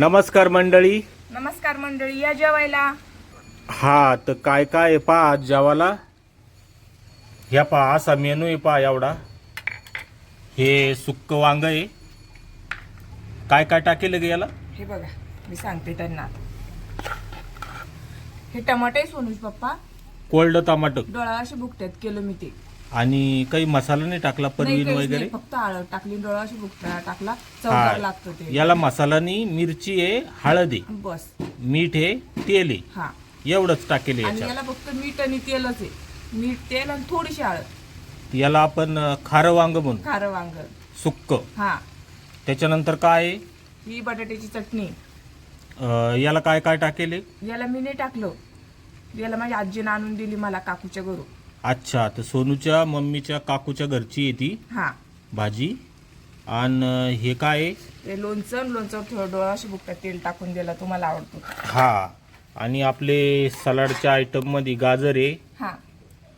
नमस्कार मंडळी. नमस्कार मंडळी या जेवायला? हा तर काय काय आहे पहा आज जेवाला ह्या पहा असा मेनू आहे पहा एवढा. हे सुक्क वांग आहे. काय काय टाकेल गे याला? हे बघा मी सांगते त्यांना. हे टमाटे सोनूज पप्पा. कोल्ड टमाटर डोळा असे बुकट्यात केलं मी ते. आणि काही मसाला नाही टाकला नाही, परवीन काहीच वगैरे? नाही, फक्त हळद टाकली डोळा अशी बुकट्या टाकला. चवदार लागतं हा ते. याला मसाला नाही मिरची आहे हळद आहे. बस. मीठ आहे तेल आहे. हा. एवढंच टाकेल आणि याच्यात. याला फक्त मीठ आणि तेलच आहे. मीठ तेल आणि थोडीशी हळद याला आपण अं, खारं वांग म्हणू. खारं वांग. सुक्क. हा. त्याच्यानंतर काय आहे? ही बटाट्याची चटणी. अं, याला काय काय टाकेल आहे? याला मी नाही टाकलं. याला माझ्या आजीने आणून दिली मला काकूच्या घरून. अच्छा तर सोनूच्या मम्मीच्या काकूच्या घरची आहे ती. हा. भाजी. आणि हे काय आहे? ते लोणचं आणि लोणचं थोडं डोळा अशी बुकट्यात तेल टाकून दिला तुम्हाला आवडतो. हा. आणि आपले सलाडच्या आयटममध्ये गाजर आहे. हा.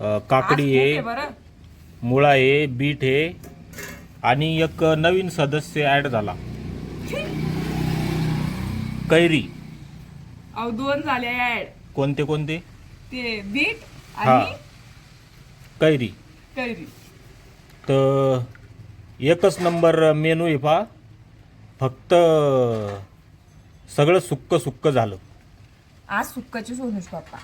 अं, काकडी आज खूप आहे बरं. मुळा आहे बीट आहे. आणि एक नवीन सदस्य ऍड झाला. कैरी. अहो दोन झाले ऍड कोणते कोणते? ते बीट हा. आणि कैरी। कैरी। तर एकच नंबर मेनू आहे पहा. फक्त सगळं सुक्क सुक्क झालं. आज सुक्काची सोनूच पप्पा.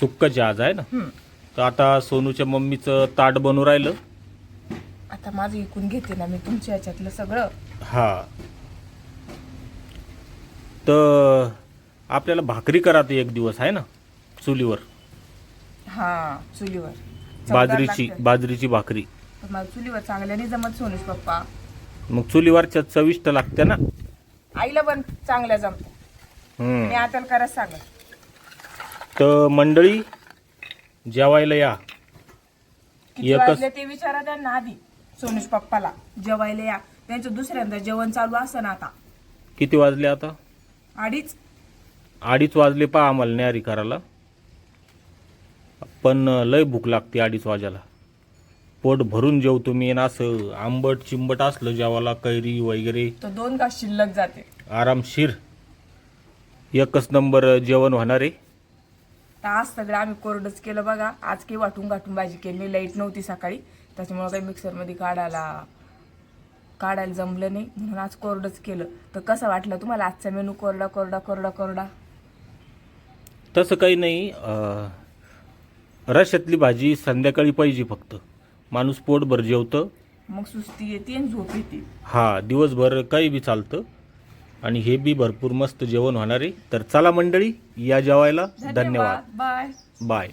सुक्कचे आज आहे ना? हम्म. तर आता सोनूच्या मम्मीचं ताट बनू राहिलं. आता माझं इकून घेते ना मी तुमच्या ह्याच्यातलं सगळं. हा. तर आपल्याला भाकरी करा ते एक दिवस आहे ना? चुलीवर. हा चुलीवर. चवदार बाजरीची लागतं. बाजरीची भाकरी. पण मला चुलीवर चांगल्याने जमत सोनूच पप्पा. मग चुलीवरच्या चविष्ट लागते ना? आईला पण चांगल्या जमत हम्म. मी आता करायच सांग तर मंडळी जेवायला या. किती एकच- वाजले ते विचारा त्यांना आधी सोनूज पप्पाला. जेवायला या. त्यांचं दुसऱ्यांदा जेवण चालू असं ना आता. किती वाजले आता? अडीच. अडीच वाजले पहा आम्हाला न्यारी करायला. पण लय भूक लागते अडीच वाजायला. पोट भरून जेवतो मी आणि असं आंबट चिंबट असलं जेवायला कैरी वगैरे. तर दोन घास शिल्लक जाते. आरामशीर एकच नंबर जेवण होणार आहे. तर आज सगळं आम्ही कोरडच केलं बघा. आज काही वाटून गाठून भाजी केली लाइट नव्हती सकाळी. त्याच्यामुळे काही मिक्सरमध्ये काढायला काढायला जमलं नाही. म्हणून आज कोरडच केलं. तर कसं वाटलं तुम्हाला? आजचा मेनू कोरडा कोरडा कोरडा कोरडा? तसं काही नाही. अं, रश्यातली भाजी संध्याकाळी पाहिजे फक्त. माणूस पोटभर जेवतं. मग सुस्ती येते आणि झोप येते. हा दिवसभर काही बी चालतं. आणि हे बी भरपूर मस्त जेवण होणार आहे. तर चला मंडळी या जेवायला. धन्यवाद. बाय. बाय.